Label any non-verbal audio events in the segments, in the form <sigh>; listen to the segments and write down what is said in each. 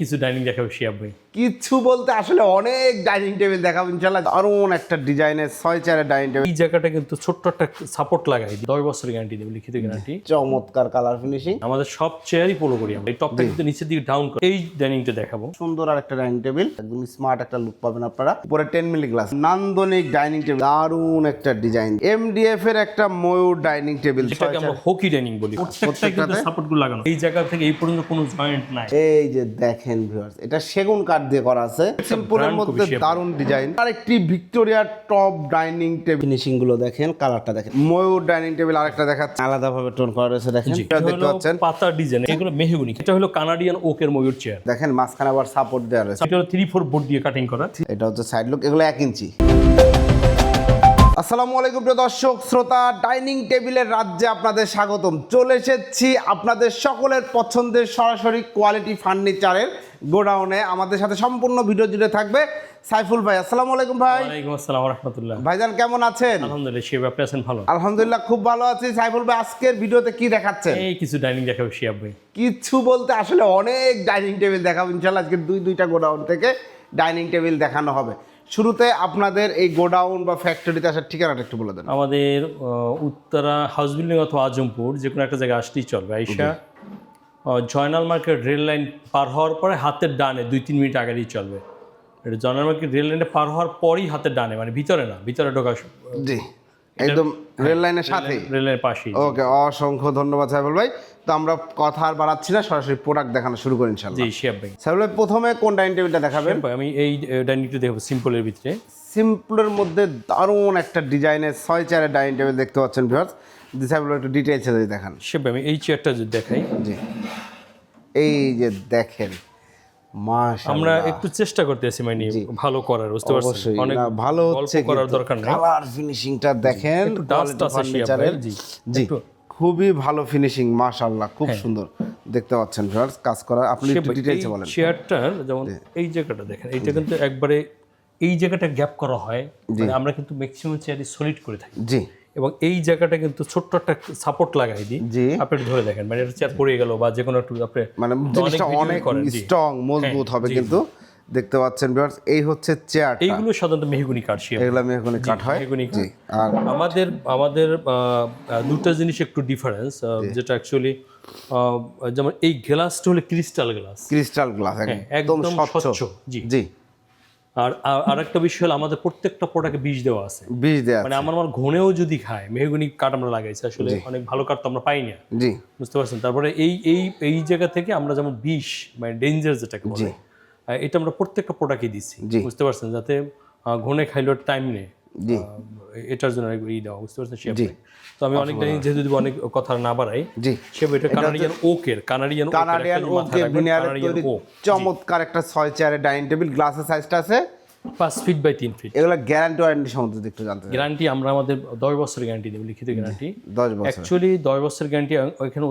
কিছু ডাইনিং দেখাবো শিয়াব ভাই কিছু বলতে আসলে অনেক ডাইনিং টেবিল দেখাবো ইনশাল্লাহ দারুণ একটা ডিজাইনের ছয় চেয়ারের ডাইনিং টেবিল এই জায়গাটা কিন্তু ছোট্ট একটা সাপোর্ট লাগাই দিই দশ বছরের গ্যারান্টি দেবো লিখিত গ্যারান্টি চমৎকার কালার ফিনিশিং আমাদের সব চেয়ারই ফলো করি আমরা। এই টপটা কিন্তু নিচের দিকে ডাউন করি এই ডাইনিংটা দেখাবো। সুন্দর আর একটা ডাইনিং টেবিল একদম স্মার্ট একটা লুক পাবেন আপনারা। উপরে টেন মিলি গ্লাস নান্দনিক ডাইনিং টেবিল দারুণ একটা ডিজাইন এমডিএফ এর একটা ময়ূর ডাইনিং টেবিল যেটাকে আমরা হকি ডাইনিং বলি। প্রত্যেকটা কিন্তু সাপোর্টগুলো লাগানো। এই জায়গা থেকে এই পর্যন্ত কোনো জয়েন্ট নাই। এই যে দেখেন ভিউয়ার্স এটা সেগুন কাঠ দিয়ে করা আছে। সিম্পলের মধ্যে কপি দারুণ ডিজাইন আর একটি ভিক্টোরিয়া টপ ডাইনিং টেবিল ফিনিশিংগুলো দেখেন কালারটা দেখেন। ময়ূর ডাইনিং টেবিল আরেকটা দেখাচ্ছে। আলাদা ভাবে টোন করা রয়েছে দেখেন। এটা দেখতে পাচ্ছেন। পাতার ডিজাইন এগুলো মেহগুনি। এটা হলো কানাডিয়ান ওকের ময়ূর চেয়ার দেখেন মাঝখানে আবার সাপোর্ট দেওয়া রয়েছে। এটা হলো থ্রি ফোর বোর্ড দিয়ে কাটিং করা। এটা হচ্ছে সাইড লুক এগুলো এক ইঞ্চি আসসালামু আলাইকুম প্রিয় দর্শক শ্রোতা ডাইনিং টেবিলের রাজ্যে আপনাদের স্বাগতম। চলে এসেছি আপনাদের সকলের পছন্দের সরাসরি কোয়ালিটি ফার্নিচারের গোডাউনে। আমাদের সাথে সম্পূর্ণ ভিডিও জুড়ে থাকবে সাইফুল ভাই। আসসালামু আলাইকুম ভাই। ওয়ালাইকুম আসসালাম রহমতুল্লাহ। ভাইজান কেমন আছেন? আলহামদুলিল্লাহ শিব আপনি আছেন ভালো? আলহামদুলিল্লাহ খুব ভালো আছি। সাইফুল ভাই আজকের ভিডিওতে কি দেখাচ্ছেন? এই কিছু ডাইনিং দেখাবো শিব ভাই। কিছু বলতে আসলে অনেক ডাইনিং টেবিল দেখাবো ইনশাল্লাহ আজকে দুই দুইটা গোডাউন থেকে ডাইনিং টেবিল দেখানো হবে। শুরুতে আপনাদের এই গোডাউন বা ফ্যাক্টরিতে আসার ঠিকানাটা একটু বলে দেন। আমাদের উত্তরা হাউস বিল্ডিং অথবা আজমপুর যে কোনো একটা জায়গায় আসতেই চলবে। আইসা জয়নাল মার্কেট রেল লাইন পার হওয়ার পরে হাতের ডানে দুই তিন মিনিট আগেই চলবে। এটা জয়নাল মার্কেট রেল লাইনে পার হওয়ার পরই হাতের ডানে মানে ভিতরে না ভিতরে ঢোকা জি। একদম রেল লাইনের সাথে রেলের পাশেই ওকে অসংখ্য ধন্যবাদ সাইফুল ভাই। তো আমরা কথা আর বাড়াচ্ছি না সরাসরি প্রোডাক্ট দেখানো শুরু করি ইনশাল্লাহ জি শিয়াব ভাই সাইফুল ভাই প্রথমে কোন ডাইনিং টেবিলটা দেখাবেন? ভাই, আমি এই ডাইনিং টেবিল দেখব সিম্পলের ভিতরে। সিম্পলের মধ্যে দারুণ একটা ডিজাইনের ছয় চেয়ারের ডাইনিং টেবিল দেখতে পাচ্ছেন ভিউয়ার্স সাইফুল একটু ডিটেলসে যদি দেখান। শিয়াব ভাই, আমি এই চেয়ারটা যদি দেখাই। জি। এই যে দেখেন আমরা একটু চেষ্টা করতেছি মানে ভালো করার বুঝতে অবশ্যই। অনেক ভালো হচ্ছে করার দরকার নেই। কালার ফিনিশিংটা দেখেন ডাস্ট আছে। জি হ্যাঁ। খুবই ভালো ফিনিশিং মাশাআল্লাহ খুব সুন্দর। দেখতে পাচ্ছেন ভিউয়ার্স কাজ করা আপনি একটু ডিটেইলসে বলেন। চেয়ারটার যেমন এই জায়গাটা দেখেন এইটা কিন্তু একবারে এই জায়গাটা গ্যাপ করা হয়। মানে আমরা কিন্তু ম্যাক্সিমাম চেয়ারই সলিড করে থাকি। জি। এবং এই জায়গাটা কিন্তু ছোট্ট একটা সাপোর্ট লাগাই দিই। জি। আপনি ধরে দেখেন মানে এটা চেয়ার পড়ে গেল বা যে কোনো একটু আপনি মানে জিনিসটা অনেক। হ্যাঁ, স্ট্রং মজবুত হবে কিন্তু। দেখতে পাচ্ছেন ভিউয়ার্স এই হচ্ছে চেয়ারটা। এইগুলো সাধারণত মেহগুনি কাঠ এগুলো মেহগনি কাঠ হয়। মেহগুনি জি আর আমাদের আমাদের দুটো জিনিস একটু ডিফারেন্স যেটা অ্যাকচুয়ালি যেমন এই গ্লাসটা হলো ক্রিস্টাল গ্লাস ক্রিস্টাল গ্লাস একদম হ্যাঁ, স্বচ্ছ জি। জি। আর আর- আরেকটা বিষয় হলো আমাদের প্রত্যেকটা প্রোডাক্টে বীজ দেওয়া আছে। বীজ দেওয়া মানে আমার আমার ঘনেও যদি খায় মেহগুনি কাঠ আমরা লাগাইছি আসলে অনেক ভালো কাঠ তো আমরা পাই না। জি। বুঝতে পারছেন? তারপরে এই এই এই জায়গা থেকে আমরা যেমন বিষ মানে ডেঞ্জার যেটাকে বলে এটা আমরা প্রত্যেকটা প্রোডাক্টে দিচ্ছি। বুঝতে পারছেন? যাতে ঘনে খাইলেও টাইম নেই। এটার জন্য অনেক ই দেওয়া বুঝতে পারছেন? শেপ তো আমি অনেক জানি যেহেতু যদি অনেক কথা না বাড়াই জি। শেপ এটা কানাডিয়ান ওকের কানাডিয়ান কানাডিয়ান ভিনিয়ারের তৈরি চমৎকার একটা ছয় চেয়ারের ডাইনিং টেবিল গ্লাসের সাইজটা আছে। পাঁচ ফিট বাই তিন ফিট এগুলো গ্যারান্টি ওয়ারেন্টি সম্বন্ধে একটু জানতে গ্যারান্টি আমরা আমাদের দশ বছরের গ্যারান্টি দেবো লিখিত গ্যারান্টি দশ বছর। অ্যাকচুয়ালি দশ বছরের গ্যারান্টি ওইখানে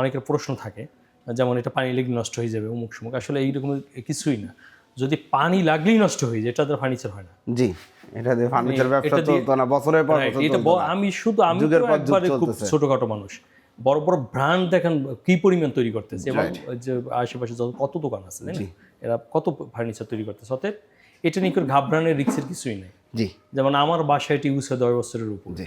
অনেকের প্রশ্ন থাকে যেমন এটা পানি লেগে নষ্ট হয়ে যাবে অমুক সমুক আসলে এইরকম কিছুই না। যদি পানি লাগলেই নষ্ট হয়ে যায় এটা তার ফার্নিচার হয় না। জি এটা দিয়ে ফার্নিচার ব্যবসা চলতো না বছরের পর বছর এটা চলতো ব- না। আমি শুধু আমি তো একবারে খুব ছোটখাটো মানুষ। বড় বড় ব্র্যান্ড দেখেন কি পরিমাণ তৈরি করতেছে। এবং যে আশেপাশে যত কত দোকান আছে তাই না? এরা কত ফার্নিচার তৈরি করতেছে। অতএব এটা নিয়ে ঘাবড়ানোর রিক্সের কিছুই নেই। জি। যেমন আমার বাসায় এটি ইউজ হয় দশ বছরের উপর। জি।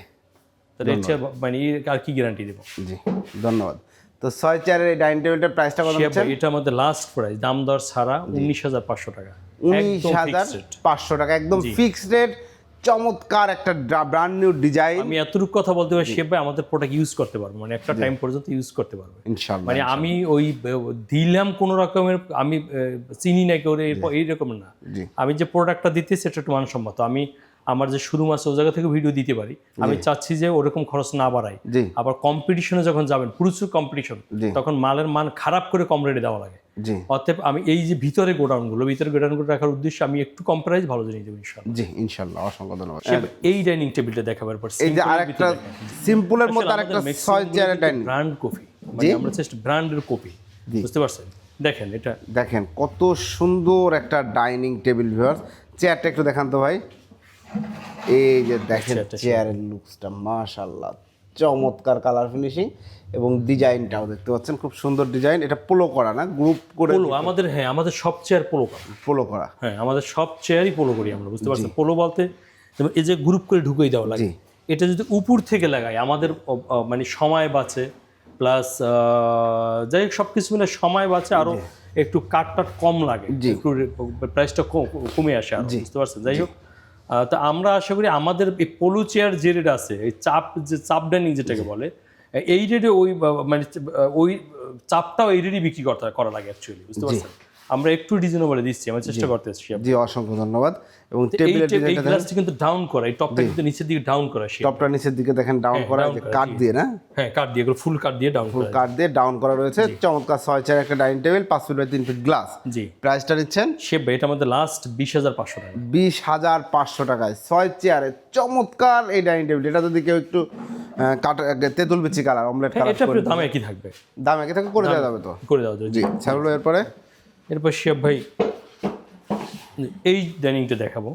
তাহলে মানে আর কি গ্যারান্টি দেবো? জি ধন্যবাদ। তো ছয় চেয়ারের এই ডাইনিং টেবিলটার প্রাইসটা কত হচ্ছে? এটা আমাদের লাস্ট প্রাইস দাম দর ছাড়া উনিশ হাজার পাঁচশো টাকা। উনিশ হাজার। পাঁচশো টাকা একদম ফিক্সড রেট চমৎকার একটা ব্র্যান্ড নিউ ডিজাইন আমি এতটুকু কথা বলতে পারি ভাই আমাদের প্রোডাক্ট ইউজ করতে পারব। মানে একটা টাইম পর্যন্ত ইউজ করতে পারবে। ইনশাল্লাহ মানে আমি ওই দিলাম কোন রকমের আমি চিনি না কেউ এইরকম না। আমি যে প্রোডাক্টটা দিতেছি সেটা একটু মানসম্মত। আমি আমার যে শুরু আছে ও জায়গা থেকে ভিডিও দিতে পারি। আমি চাচ্ছি যে ওরকম খরচ না বাড়াই আবার কম্পিটিশনে যখন যাবেন প্রচুর কম্পিটিশন তখন মালের মান খারাপ করে কম রেটে দেওয়া লাগে। অতএব আমি এই যে ভিতরে গোডাউনগুলো ভিতরে গোডাউনগুলো রাখার উদ্দেশ্যে আমি একটু কম প্রাইস ভালো জিনিস দেবো ইনশাল্লাহ জি ইনশাল্লাহ অসংখ্য ধন্যবাদ। এই ডাইনিং টেবিলটা দেখাবার পর এই যে আরেকটা সিম্পলের মধ্যে আরেকটা ছয় চেয়ারের ডাইনিং ব্র্যান্ড কফি মানে আমরা জাস্ট ব্র্যান্ডের কপি বুঝতে পারছেন? দেখেন এটা দেখেন কত সুন্দর একটা ডাইনিং টেবিল ভিউয়ার চেয়ারটা একটু দেখান তো ভাই। এই যে দেখেন চেয়ারের লুকসটা মাশাআল্লাহ। চমৎকার কালার ফিনিশিং এবং ডিজাইনটাও দেখতে পাচ্ছেন খুব সুন্দর ডিজাইন এটা পোলো করা না গ্রুপ করে পোলো আমাদের হ্যাঁ আমাদের সব চেয়ার পোলো করা। পোলো করা। হ্যাঁ আমাদের সব চেয়ারই পোলো করি আমরা বুঝতে পারছেন? পোলো বলতে যেমন এই যে গ্রুপ করে ঢুকিয়ে দেওয়া লাগে। এটা যদি উপর থেকে লাগাই আমাদের মানে সময় বাঁচে প্লাস যাই হোক সব কিছু মিলে সময় বাঁচে আরও একটু কাট টাট কম লাগে। একটু প্রাইসটা কমে আসে আর বুঝতে পারছেন? যাই হোক তো আমরা আশা করি আমাদের এই পলু চেয়ার যে রেট আছে এই চাপ যে চাপ ডাইনিং যেটাকে বলে এই রেটে ওই মানে ওই চাপটাও এই রেটই বিক্রি করতে করা লাগে অ্যাকচুয়ালি বুঝতে পারছেন? আমরা একটু রিজনেবল দিচ্ছি আমরা চেষ্টা করতেছি জি অসংখ্য ধন্যবাদ। এবং টেবিলের টেপ- এই গ্লাসটি কিন্তু ডাউন করা এই টপটা কিন্তু নিচের দিকে ডাউন করা টপটা নিচের দিকে দেখেন ডাউন করা যে করা, কাঠ জি। দিয়ে না? হ্যাঁ কাট দিয়ে এগুলো ফুল কাট দিয়ে ডাউন করা। কাঠ দিয়ে ডাউন করা রয়েছে। চমৎকার ছয় চার একটা ডাইনিং টেবিল পাঁচ ফিট বাই তিন ফিট গ্লাস জি। প্রাইসটা নিচ্ছেন? সে এটা আমাদের লাস্ট বিশ হাজার পাঁচশো টাকা। বিশ হাজার পাঁচশো টাকায়। ছয় চেয়ারে চমৎকার এই ডাইনিং টেবিল এটা যদি কেউ একটু কাঠ তেঁতুল বিচি কালার অমলেট হ্যাঁ, কালার দাম একই থাকবে। দাম একে থাকবে করে দেওয়া যাবে তো? করে দেওয়া যাবে জি। ছাগল এরপরে? এরপর শিয়াব ভাই এই ডাইনিংটা দেখাবো।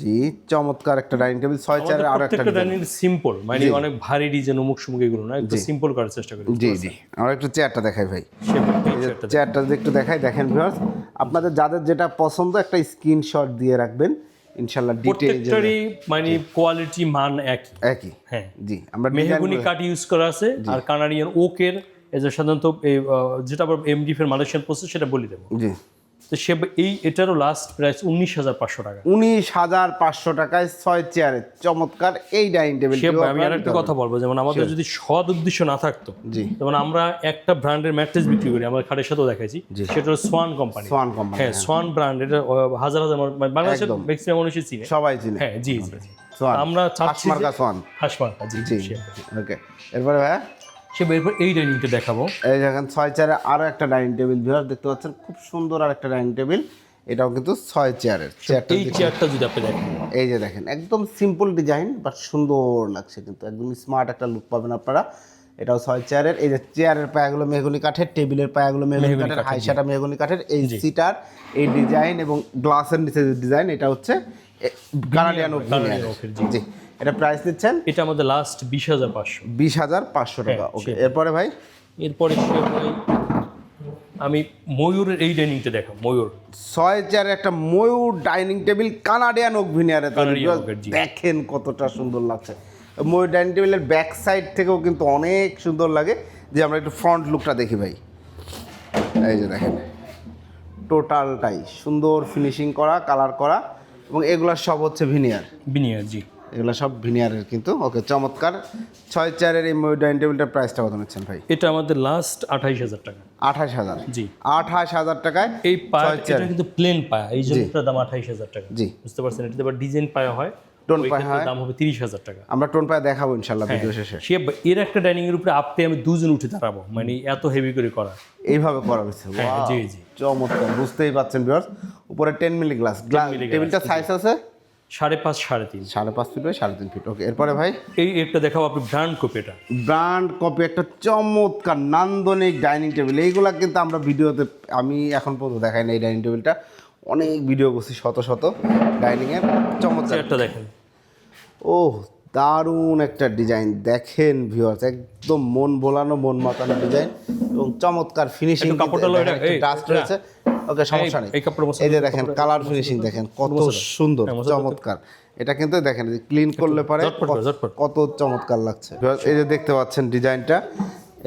জি চমৎকার একটা ডাইনিং টেবিল ছয় চেয়ারের আরও একটা ডাইনিং সিম্পল মানে অনেক ভারী ডিজাইন অমুক সমুক এগুলো না একটু সিম্পল করার চেষ্টা করি জি জি। আমরা একটু চেয়ারটা দেখাই ভাই। চেয়ারটা যদি একটু দেখাই দেখেন ভিউয়ার্স আপনাদের যাদের যেটা পছন্দ একটা স্ক্রিনশট দিয়ে রাখবেন। ইনশাল্লাহ ডিটেইল প্রত্যেকটারই মানে কোয়ালিটি মান একই। একই। হ্যাঁ। জি আমরা মেহগুনি কাঠ ইউজ করা আছে আর কানাডিয়ান ওকের এই যে সাধারণত এই যেটা আবার এমডি ফের মালয়েশিয়ান প্রসেস সেটা বলে দেবো। জি। তো সে এই এটারও লাস্ট প্রাইস উনিশ হাজার পাঁচশো টাকা। উনিশ হাজার পাঁচশো টাকায় ছয় চেয়ারে চমৎকার এই ডাইনিং টেবিল আমি আর একটা কথা বলব যেমন আমাদের যদি সৎ উদ্দেশ্য না থাকতো জি। যেমন আমরা একটা ব্র্যান্ডের ম্যাট্রেস বিক্রি করি আমার খাটের সাথেও দেখাইছি সেটা হলো সোয়ান কোম্পানি সোয়ান কোম্পানি হ্যাঁ সোয়ান ব্র্যান্ড এটা হাজার হাজার মানে বাংলাদেশের ম্যাক্সিমাম মানুষই চিনে। সবাই চিনে। হ্যাঁ জি জি আমরা হাসমার্কা সোয়ান হাসমার্কা জি জি ওকে এরপরে ভাইয়া? সে এরপর এই ডাইনিংটা দেখাবো। এই দেখেন ছয় চেয়ারে আরও একটা ডাইনিং টেবিল। ভিউয়ার দেখতে পাচ্ছেন খুব সুন্দর আর একটা ডাইনিং টেবিল। এটাও কিন্তু ছয় চেয়ারের। চেয়ারটা এই চেয়ারটা যদি আপনি দেখেন। এই যে দেখেন একদম সিম্পল ডিজাইন বাট সুন্দর লাগছে কিন্তু। একদম স্মার্ট একটা লুক পাবেন আপনারা। এটাও ছয় চেয়ারের। এই যে চেয়ারের পায়াগুলো মেহগুনি কাঠের টেবিলের পায়াগুলো মেহগুনি কাঠের হাইসাটা মেহগুনি কাঠের এই সিটার এই ডিজাইন এবং গ্লাসের নিচে যে ডিজাইন এটা হচ্ছে কানাডিয়ান এর, জি। এটা প্রাইস দিচ্ছেন? এটা আমাদের লাস্ট বিশ হাজার পাঁচশো। বিশ হাজার পাঁচশো টাকা হ্যাঁ, ওকে এরপরে ভাই? এরপরে আমি ময়ূরের এই ডাইনিংটা দেখাবো ময়ূর। ছয় চেয়ারের একটা ময়ূর ডাইনিং টেবিল কানাডিয়ান ওক ভিনিয়ারে তৈরি। Canadian oak এর, জি। দেখেন কতটা সুন্দর লাগছে। ময়ূর ডাইনিং টেবিলের ব্যাক সাইড থেকেও কিন্তু অনেক সুন্দর লাগে। যে আমরা একটু ফ্রন্ট লুকটা দেখি ভাই। এই যে দেখেন। টোটালটাই সুন্দর ফিনিশিং করা কালার করা। এবং এগুলো সব হচ্ছে ভিনিয়ার ভিনিয়ার জি। এগুলো সব ভিনিয়ারের কিন্তু। ওকে চমৎকার। ছয় চেয়ারের এই ডাইনিং টেবিলটার প্রাইসটা কত নিচ্ছেন ভাই? এটা আমাদের লাস্ট আঠাইশ হাজার টাকা। আঠাশ হাজার। জি। আঠাশ হাজার টাকায় এই পায়া এটা কিন্তু প্লেন পায়া এই জন্য দাম আঠাইশ হাজার টাকা। জি। বুঝতে পারছেন? এটা আবার ডিজাইন পায়া হয় টোন পায়া হয়। দাম হবে তিরিশ হাজার টাকা। আমরা টোন পায়ে দেখাবো ইনশাল্লাহ ভিডিও শেষে। সে এর একটা ডাইনিং এর উপরে আপনি আমি দুজন উঠে দাঁড়াবো মানে এত হেভি করে করা। এইভাবে করা হয়েছে। হ্যাঁ, জি, জি। চমৎকার বুঝতেই পাচ্ছেন ভিউয়ার্স উপরে টেন মিলি গ্লাস টেবিলটা সাইজ আছে? সাড়ে পাঁচ সাড়ে তিন। সাড়ে পাঁচ ফিট বাই সাড়ে তিন ফিট। ওকে এরপরে ভাই? এই একটা দেখাবো আপনি ব্র্যান্ড কপিটা ব্র্যান্ড কপি একটা চমৎকার নান্দনিক ডাইনিং টেবিল এইগুলা কিন্তু আমরা ভিডিওতে আমি এখন পর্যন্ত দেখাই না এই ডাইনিং টেবিলটা অনেক ভিডিও করছি শত শত ডাইনিংয়ের চমৎকার। চেয়ারটা দেখেন। ও দারুণ একটা ডিজাইন দেখেন ভিউয়ার্স একদম মন বোলানো মন মাতানো ডিজাইন এবং চমৎকার ফিনিশিং একটু কাপড়টা ডাস্ট রয়েছে। ওকে সমস্যা নেই। এই যে দেখেন কালার ফিনিশিং দেখেন কত সুন্দর হ্যাঁ। চমৎকার। এটা কিন্তু দেখেন ক্লিন করলে পারে। কত চমৎকার লাগছে। এই যে দেখতে পাচ্ছেন ডিজাইনটা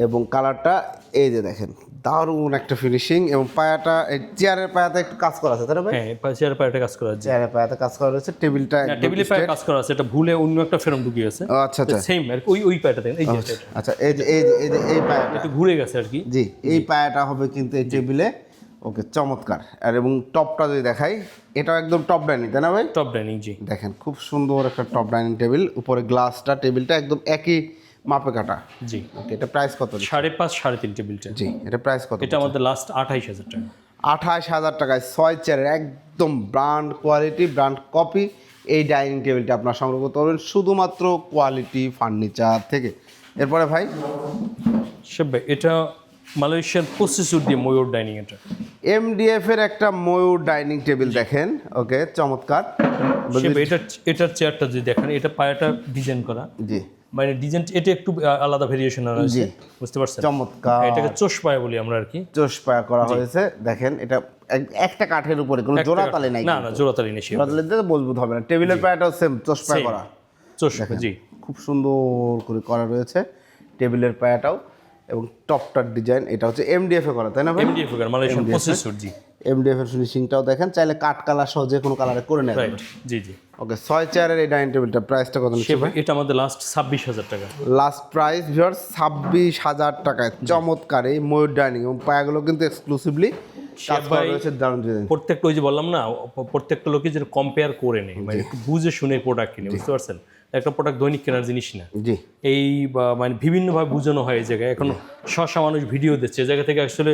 এবং কালারটা এই যে দেখেন দারুণ একটা ফিনিশিং এবং পায়াটা চেয়ারের পায়াতে একটু কাজ করা আছে তাই না ভাই? হ্যাঁ চেয়ার পায়াটা কাজ করা আছে। চেয়ারের পায়াতে কাজ করা রয়েছে টেবিলটা একদম টেবিলে পায়ে কাজ করা আছে এটা ভুলে অন্য একটা ফেরম ঢুকিয়েছে ও, আচ্ছা আচ্ছা। সেম আর ওই ওই পায়াটা দেখেন এই যে। আচ্ছা যে এই যে এই যে এই পায়াটা। একটু ঘুরে গেছে আর কি। জি এই পায়াটা হবে কিন্তু এই টেবিলে ওকে চমৎকার। আর এবং টপটা যদি দেখাই এটাও একদম টপ ডাইনিং তাই না ভাই? টপ ডাইনিং জি। দেখেন খুব সুন্দর একটা টপ ডাইনিং টেবিল উপরে গ্লাসটা টেবিলটা একদম একই মাপে কাটা। জি। ওকে এটা প্রাইস কত সাড়ে পাঁচ সাড়ে তিন টেবিলটা জি এটা প্রাইস কত এটা আমাদের লাস্ট আঠাইশ হাজার টাকা। আঠাশ হাজার টাকায় ছয় চেয়ারের একদম ব্র্যান্ড কোয়ালিটি ব্র্যান্ড কপি এই ডাইনিং টেবিলটা আপনার সংগ্রহ করতে পারবেন শুধুমাত্র কোয়ালিটি ফার্নিচার থেকে। এরপরে ভাই? সে ভাই, এটা মালয়েশিয়ান প্রসেসর দিয়ে ময়ূর ডাইনিং এটা এমডিএফ এর একটা ময়ূর ডাইনিং টেবিল দেখেন। ওকে চমৎকার। এটা এটার চেয়ারটা যদি দেখেন এটা পায়াটা ডিজাইন করা। জি। মানে ডিজাইন এটা একটু আলাদা ভেরিয়েশন আছে। বুঝতে পারছেন? চমৎকার। এটাকে চোষ পায় বলি আমরা আর কি। চোষ পায়া করা হয়েছে। দেখেন এটা একটা কাঠের উপরে কোনো জোড়া তালে নাই না না জোড়াতালি নেই সে জোড়া তালে দিলে মজবুত হবে না। টেবিলের পায়াটাও সেম চোষ পায়া করা। চোষ জি। খুব সুন্দর করে করা রয়েছে। টেবিলের পায়াটাও। এবং টপটার ডিজাইন এটা হচ্ছে এমডিএফ এ করা তাই না ভাই? এমডিএফ এর মালয়েশিয়ান প্রসেসর জি। এমডিএফ এর ফিনিশিংটাও দেখেন চাইলে কাঠ কালার সহ যে কোনো কালারে করে রাইট জি জি। ওকে ছয় চেয়ারের এই ডাইনিং টেবিলটা প্রাইসটা কত নিচ্ছে সে এটা আমাদের লাস্ট ছাব্বিশ হাজার টাকা। লাস্ট প্রাইস ভিউয়ার ছাব্বিশ হাজার টাকায়। চমৎকার এই ময়ূর ডাইনিং এবং পায়াগুলো কিন্তু এক্সক্লুসিভলি করা ভাই- প্রত্যেকটা ওই যে বললাম না প্রত্যেকটা লোকে যে কম্পেয়ার করে নেই মানে একটু বুঝে শুনে প্রোডাক্ট কিনে বুঝতে পারছেন? একটা প্রোডাক্ট দৈনিক কেনার জিনিস না। জি। এই মানে বিভিন্নভাবে বোঝানো হয় এই জায়গায়। এখন শশা মানুষ ভিডিও দিচ্ছে এই জায়গা থেকে আসলে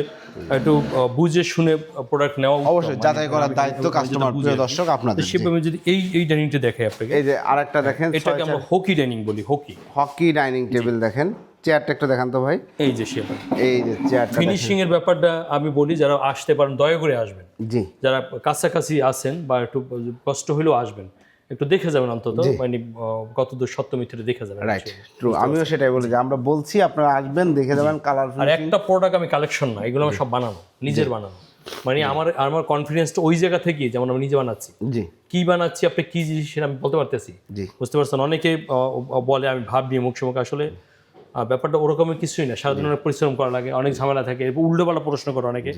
একটু বুঝে শুনে প্রোডাক্ট নেওয়া অবশ্যই মানে যাচাই করার দায়িত্ব কাস্টমার প্রিয় দর্শক আপনাদের সেভাবে যদি এই এই ডাইনিংটা দেখাই আপনাকে। এই যে আরেকটা দেখেন এটাকে আমরা হকি ডাইনিং বলি হকি হকি ডাইনিং টেবিল দেখেন। চেয়ারটা একটু দেখান তো ভাই। এই যে সেবা এই যে চেয়ারটা ফিনিশিং এর ব্যাপারটা আমি বলি যারা আসতে পারেন দয়া করে আসবেন। জি। যারা কাছাকাছি আছেন বা একটু কষ্ট হলেও আসবেন। একটু দেখে যাবেন অন্তত মানে আহ, কতদূর সত্য মিথ্যে দেখে যাবেন রাইট ট্রু আমিও সেটাই বলি যে আমরা বলছি আপনারা আসবেন দেখে যাবেন কালার আর একটা প্রোডাক্ট আমি কালেকশন না এগুলো আমি সব বানানো নিজের বানানো। মানে আমার আমার কনফিডেন্সটা ওই জায়গা থেকে যেমন আমি নিজে বানাচ্ছি। জি। কি বানাচ্ছি আপনি কি জিনিস সেটা আমি বলতে পারতেছি। বুঝতে পারছেন? অনেকে বলে আমি ভাব দিয়ে মুখ সুমুখ আসলে ব্যাপারটা ওরকমের কিছুই না। সারাদিন অনেক পরিশ্রম করা লাগে অনেক ঝামেলা থাকে উল্টোপাল্টা প্রশ্ন করে অনেকে।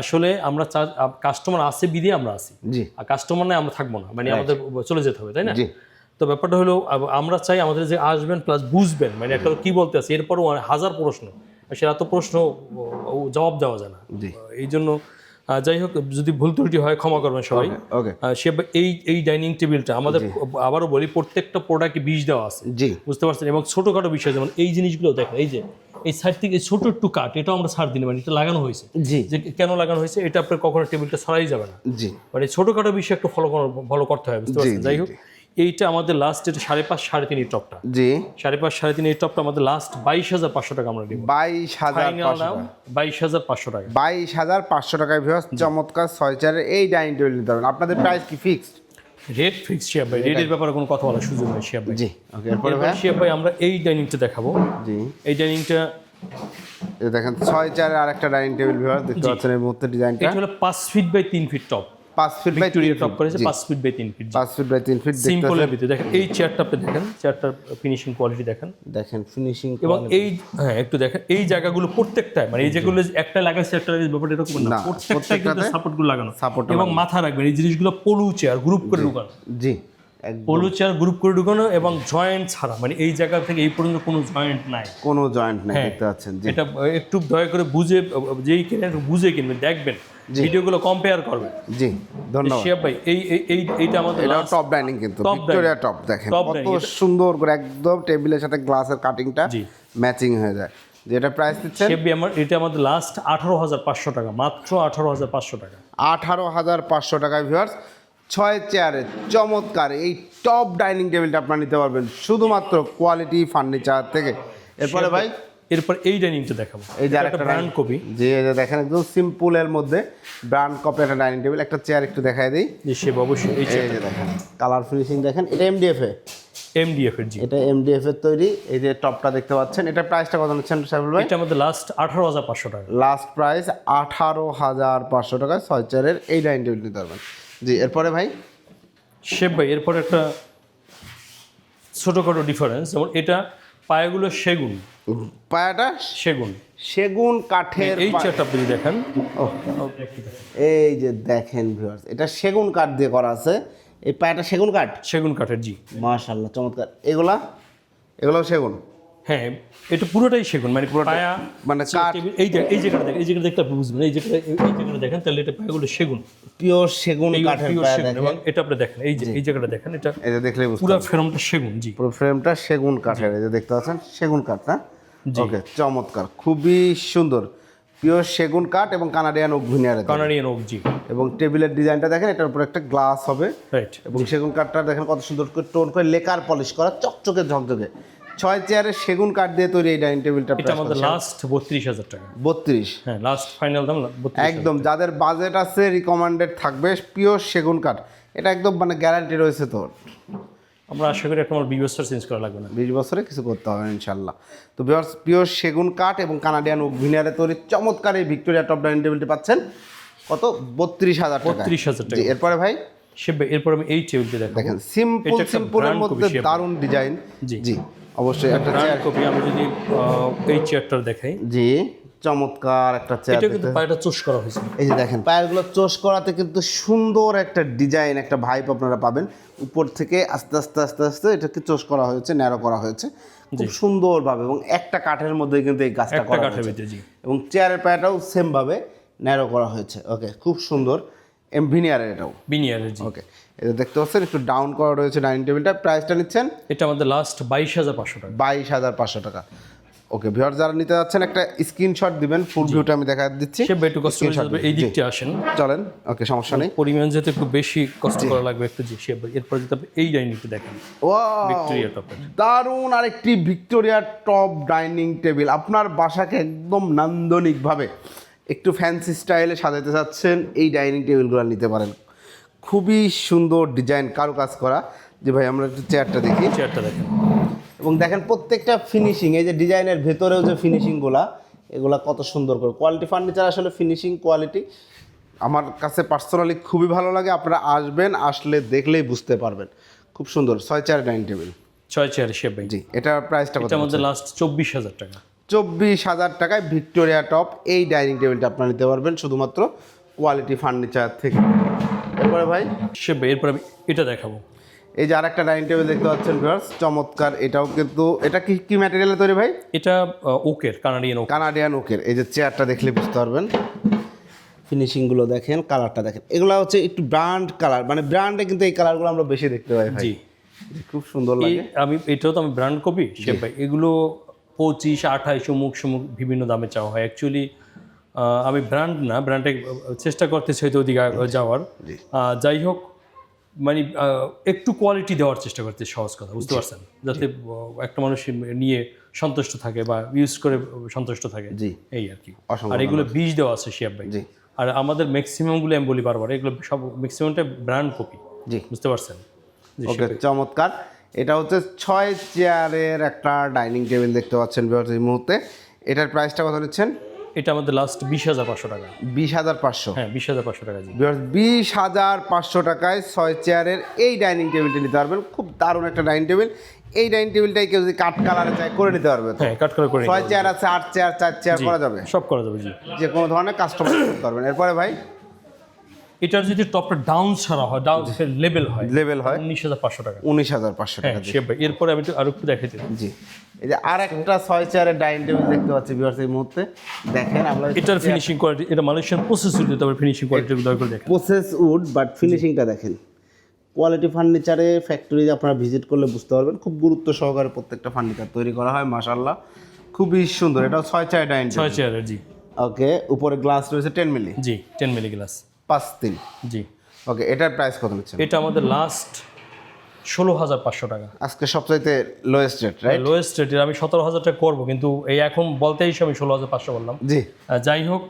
আসলে আমরা কাস্টমার আছে বিধে আমরা আছি। আর কাস্টমার নাই আমরা থাকব না। মানে আমাদের চলে যেতে হবে তাই না? তো ব্যাপারটা হলো আমরা চাই আমাদের যে আসবেন প্লাস বুঝবেন। মানে একটা কি বলতে আছে? এরপরও হাজার প্রশ্ন। সেটা তো প্রশ্ন জবাব দেওয়া যায় না। এই জন্য যাই হোক যদি ভুল ত্রুটি হয় ক্ষমা করবেন সবাই। সে এই এই ডাইনিং টেবিলটা আমাদের আবারও বলি প্রত্যেকটা প্রোডাক্টে বীজ দেওয়া আছে। জি। বুঝতে পারছেন? এবং ছোটোখাটো বিষয় যেমন এই জিনিসগুলো দেখেন এই যে এই সাইড থেকে ছোট একটু কাট এটাও আমরা সার দিই না, মানে এটা লাগানো হয়েছে। জি। যে কেন লাগানো হয়েছে এটা আপনার কখনো টেবিলটা সারাই যাবে না। জি। মানে ছোটোখাটো বিষয় একটু ফলো ফলো করতে হবে বুঝতে পারছেন? যাই হোক এইটা আমাদের লাস্ট এটা সাড়ে পাঁচ সাড়ে তিন এই টপটা। জি। সাড়ে পাঁচ সাড়ে তিন এই টপটা আমাদের লাস্ট বাইশ হাজার পাঁচশো টাকা আমরা দিব। বাইশ হাজার বাইশ হাজার পাঁচশো টাকা। বাইশ হাজার পাঁচশো টাকায় ভিউয়ার্স চমৎকার ছয় চেয়ারের এই ডাইনিং টেবিল নিতে পারবেন। আপনাদের প্রাইস কি ফিক্সড রেট ফিক্স শিয়াব ভাই। রেটের ব্যাপারে কোনো কথা বলার সুযোগ নেই শিয়াব ভাই। জি ওকে এরপরে ভাই? শিয়াব ভাই আমরা এই ডাইনিংটা দেখাবো। জি। এই ডাইনিংটা দেখেন ছয় চেয়ারের আরেকটা ডাইনিং টেবিল ভিউয়ার্স দেখতে পাচ্ছেন এই মুহূর্তে ডিজাইনটা এটা হলো পাঁচ ফিট বাই তিন ফিট টপ পাঁচ ফিট বাই ভিক্টোরিয়া টপ করেছে পাঁচ ফিট বাই তিন ফিট পাঁচ ফিট বাই তিন ফিট সিম্পলের ভিতরে দেখেন এই চেয়ারটা আপনি দেখেন চেয়ারটার ফিনিশিং কোয়ালিটি দেখেন। দেখেন ফিনিশিং এবং এই হ্যাঁ একটু দেখেন এই জায়গাগুলো প্রত্যেকটায় মানে এই যেগুলো একটা লাগাচ্ছে একটা লাগাচ্ছে ব্যাপারটা এরকম না। প্রত্যেকটা কিন্তু সাপোর্টগুলো লাগানো। support এবং মাথা রাখবেন এই জিনিসগুলো পলু চেয়ার গ্রুপ করে ঢুকানো। জি পলু চেয়ার গ্রুপ করে ঢুকানো এবং জয়েন্ট ছাড়া মানে এই জায়গা থেকে এই পর্যন্ত কোনো জয়েন্ট নাই। কোনো জয়েন্ট নাই হ্যাঁ। দেখতে পাচ্ছেন এটা একটু দয়া করে বুঝে যেই কিনে বুঝে কিনবেন দেখবেন। ভিডিওগুলো কম্পেয়ার করবেন জি ধন্যবাদ। শিয়াব ভাই এই এই- এই এইটা আমাদের এটা টপ ডাইনিং কিন্তু। ভিক্টোরিয়া টপ দেখেন। কত সুন্দর করে একদম টেবিলের সাথে গ্লাসের কাটিংটা। ম্যাচিং হয়ে যায়। যেটা প্রাইস দিচ্ছেন? শেফ আমার এটা আমাদের লাস্ট আঠারো হাজার পাঁচশো টাকা মাত্র আঠারো হাজার পাঁচশো টাকা। আঠারো হাজার পাঁচশো টাকায় ভিউয়ার্স ছয় চেয়ারে চমৎকার। এই টপ ডাইনিং টেবিলটা আপনারা নিতে পারবেন শুধুমাত্র কোয়ালিটি ফার্নিচার থেকে। এরপরে ভাই এরপর এই ডাইনিংটা দেখাবো। এই যে আরেকটা একটা ব্র্যান্ড কপি যে দেখেন একদম সিম্পলের মধ্যে ব্র্যান্ড কপি একটা ডাইনিং টেবিল একটা চেয়ার একটু দেখাই দিই। যে শেফ অবশ্যই এই যে দেখেন কালার ফিনিশিং দেখেন এটা এমডিএফ এ এমডিএফ এর। জি। এটা এমডিএফ এর তৈরি। এই যে টপটা দেখতে পাচ্ছেন এটা প্রাইসটা কত নিচ্ছেন সাইফুল ভাই? এটা আমাদের লাস্ট আঠারো হাজার পাঁচশো টাকা। লাস্ট প্রাইস আঠারো হাজার পাঁচশো টাকায় ছয় চেয়ারের এই ডাইনিং টেবিল নিতে পারবেন। জি এরপরে ভাই? শেফ ভাই এরপর একটা ছোটোখাটো ডিফারেন্স যেমন এটা পায়াগুলো সেগুন। পায়াটা? সেগুন। সেগুন কাঠের এই চেয়ারটা আপনি দেখেন। এই যে দেখেন ভিউয়ার্স এটা সেগুন কাঠ দিয়ে করা আছে। এই পায়াটা সেগুন কাঠ? সেগুন কাঠের জি। মাশাল্লাহ চমৎকার। এগুলা? এগুলাও সেগুন? হ্যাঁ এটা পুরোটাই সেগুন মানে পায়া মানে এই যে- এই জায়গাটা দেখেন এই জায়গাটা দেখতে আপনি বুঝবেন এই জায়গাটা এই জায়গাটা দেখেন তাহলে এটা পায়াগুলো সেগুন। পিওর সেগুন কাঠের পায়া দেখেন। এবং এটা আপনি দেখেন এই যে এই জায়গাটা দেখেন এটা এই যে দেখলেই বুঝতে পুরো ফ্রেমটা সেগুন জি। পুরো ফ্রেমটা সেগুন কাঠের এই যে দেখতে পাচ্ছেন সেগুন কাঠ না? ওকে চমৎকার খুবই সুন্দর। পিওর সেগুন কাঠ এবং Canadian oak veneer Canadian oak জি। এবং টেবিলের ডিজাইনটা দেখেন এটার উপর একটা গ্লাস হবে। রাইট এবং সেগুন কাঠটা দেখেন কত সুন্দর করে টোন করে লেকার পলিশ করা চকচকে ঝকঝকে। ছয় চেয়ারের সেগুন কাঠ দিয়ে তৈরি এই ডাইনিং টেবিলটা এটা আমাদের লাস্ট বত্রিশ হাজার টাকা। বত্রিশ। হ্যাঁ লাস্ট ফাইনাল দাম বত্রিশ একদম যাদের বাজেট আছে রিকমান্ডেড থাকবে পিওর সেগুন কাঠ। এটা একদম মানে গ্যারান্টি রয়েছে তোর আমরা আশা করি একটা আমার বিশ বছর চেঞ্জ করা লাগবে না। বিশ বছরে কিছু করতে হবে ইনশাল্লাহ তো পিওর সেগুন কাঠ এবং কানাডিয়ান ওক ভিনিয়ারে তৈরি চমৎকার এই ভিক্টোরিয়া টপ ডাইনিং টেবিলটি পাচ্ছেন। কত? বত্রিশ হাজার টাকা। 32,000 টাকা। এরপরে ভাই? সে এরপর আমি এই টেবিলটি দেখেন সিম্পল সিম্পলের মধ্যে দারুণ ডিজাইন জি। জি। অবশ্যই একটা চেয়ার কপি আমি যদি এই চেয়ারটা দেখাই। জি চমৎকার একটা চেয়ার এটা কিন্তু পায়টা চুষ করা হয়েছে। এই যে দেখেন পায়েরগুলো চোষ করাতে কিন্তু সুন্দর একটা ডিজাইন একটা ভাইপ আপনারা পাবেন। উপর থেকে আস্তে আস্তে আস্তে আস্তে এটাকে চোষ করা হয়েছে ন্যারো করা হয়েছে। খুব সুন্দরভাবে এবং একটা কাঠের মধ্যে কিন্তু এই গাছটা করা হয়েছে। এবং চেয়ারের পায়াটাও সেম ভাবে ন্যারো করা হয়েছে। ওকে খুব সুন্দর। এম ভিনিয়ারের এটাও। বিনিয়ারের জি। ওকে এটা দেখতে পাচ্ছেন একটু ডাউন করা রয়েছে ডাইনিং টেবিলটা প্রাইসটা নিচ্ছেন এটা আমাদের লাস্ট বাইশ হাজার পাঁচশো টাকা। বাইশ হাজার পাঁচশো টাকা। ওকে ভিওর যারা নিতে যাচ্ছেন একটা স্ক্রিনশট দিবেন ফুল ভিউটা আমি দেখা দিচ্ছি। সে একটু কষ্ট এই দিকটা আসেন। চলেন ওকে সমস্যা নেই। পরিমাণ যেহেতু একটু বেশি কষ্ট করা লাগবে একটু জি সে এরপর যদি আপনি এই ডাইনিংটা দেখেন! ভিক্টোরিয়া টপের দারুণ আরেকটি ভিক্টোরিয়া টপ ডাইনিং টেবিল আপনার বাসাকে একদম নান্দনিকভাবে একটু ফ্যান্সি স্টাইলে সাজাতে চাচ্ছেন এই ডাইনিং টেবিলগুলো নিতে পারেন। খুবই সুন্দর ডিজাইন কারুকাজ করা। যে ভাই আমরা একটু চেয়ারটা দেখি। চেয়ারটা দেখেন। এবং দেখেন প্রত্যেকটা ফিনিশিং এই যে ডিজাইনের ভেতরেও যে ফিনিশিংগুলা এগুলা কত সুন্দর করে। কোয়ালিটি ফার্নিচার আসলে ফিনিশিং কোয়ালিটি আমার কাছে পার্সোনালি খুবই ভালো লাগে। আপনারা আসবেন আসলে দেখলেই বুঝতে পারবেন। খুব সুন্দর ছয় চার ডাইনিং টেবিল ছয় চেয়ার ভাই জি এটার প্রাইসটা কত আমাদের লাস্ট চব্বিশ হাজার টাকা। চব্বিশ হাজার টাকায় ভিক্টোরিয়া টপ এই ডাইনিং টেবিলটা আপনারা নিতে পারবেন। শুধুমাত্র কোয়ালিটি ফার্নিচার থেকে। এরপরে ভাই? সে ভাই এরপর আমি এটা দেখাবো। এই যে আরেকটা ডাইনিং টেবিল দেখতে পাচ্ছেন ভিউয়ার্স চমৎকার। এটাও কিন্তু এটা কি কি ম্যাটেরিয়ালে তৈরি ভাই? এটা ওকের কানাডিয়ান ওক কানাডিয়ান ওকের এই যে চেয়ারটা দেখলে বুঝতে পারবেন। ফিনিশিংগুলো দেখেন কালারটা দেখেন। এগুলো হচ্ছে একটু ব্র্যান্ড কালার মানে ব্র্যান্ডে কিন্তু এই কালারগুলো আমরা বেশি দেখতে পাই ভাই। জি। খুব সুন্দর লাগে। আমি এটাও তো আমি ব্র্যান্ড কপি সে ভাই। এগুলো পঁচিশ আঠাইশ মুখ সুমুখ বিভিন্ন দামে চাওয়া হয়। অ্যাকচুয়ালি আমি ব্র্যান্ড না ব্র্যান্ডে চেষ্টা করতেছি হয়তো ওদিকে যাওয়ার। যাই হোক মানে একটু কোয়ালিটি দেওয়ার চেষ্টা করতে সহজ কথা বুঝতে পারছেন? যাতে একটা মানুষ নিয়ে সন্তুষ্ট থাকে বা ইউজ করে সন্তুষ্ট থাকে। জি। এই আর কি। আর এগুলো বীজ দেওয়া আছে শিয়াব ভাই। আর আমাদের ম্যাক্সিমামগুলো আমি বলি বারবার এগুলো সব ম্যাক্সিমামটা ব্র্যান্ড কপি জি। বুঝতে পারছেন? ওকে চমৎকার। এটা হচ্ছে ছয় চেয়ারের একটা ডাইনিং টেবিল দেখতে পাচ্ছেন এই মুহূর্তে। এটার প্রাইসটা কত নিচ্ছেন? এটা আমাদের লাস্ট বিশ হাজার পাঁচশো টাকা। বিশ হাজার পাঁচশো? হ্যাঁ বিশ হাজার পাঁচশো টাকা বিশ হাজার পাঁচশো টাকায় ছয় চেয়ারের এই ডাইনিং টেবিলটা নিতে পারবেন। খুব দারুণ একটা ডাইনিং টেবিল। এই ডাইনিং টেবিলটাই কেউ যদি কাঠ কালারে চায় করে নিতে পারবে হ্যাঁ কাট করে করে ছয় চেয়ার আছে আট চেয়ার চার চেয়ার করা যাবে? সব করা যাবে জি। যে কোনো ধরনের কাস্টমাইজ করতে পারবেন। এরপরে ভাই? এটার যদি টপটা ডাউন ছাড়া হয় ডাউন লেভেল হয় লেভেল হয়। উনিশ হাজার পাঁচশো টাকা। উনিশ হাজার পাঁচশো হ্যাঁ টাকা এরপরে আমি একটু আরও একটু দেখাইতে জি। এই যে আর একটা ছয় চেয়ারের ডাইনিং টেবিল দেখতে পাচ্ছি বিহার এই মুহূর্তে। দেখেন আমরা এটার ফিনিশিং কোয়ালিটি এটা মালয়েশিয়ান প্রসেস দিতে হবে ফিনিশিং কোয়ালিটি দয়া করে দেখেন। প্রসেস উড বাট ফিনিশিংটা দেখেন। কোয়ালিটি ফার্নিচারে ফ্যাক্টরি আপনারা ভিজিট করলে বুঝতে পারবেন খুব গুরুত্ব সহকারে প্রত্যেকটা ফার্নিচার তৈরি করা হয় মাশাল্লাহ খুবই সুন্দর এটা ছয় চার ডাইনিং ছয় চেয়ারের জি। ওকে উপরে গ্লাস রয়েছে টেন মিলি জি টেন মিলি গ্লাস পাঁচ তিন। জি। ওকে এটার প্রাইস কত নিচ্ছেন? এটা আমাদের লাস্ট ষোলো হাজার পাঁচশো টাকা। আজকে সবচাইতে লোয়েস্ট রেট রাইট লোয়েস্ট রেটের আমি সতেরো হাজার টাকা করব কিন্তু এই এখন বলতে এসে আমি ষোলো হাজার পাঁচশো বললাম। জি। যাই হোক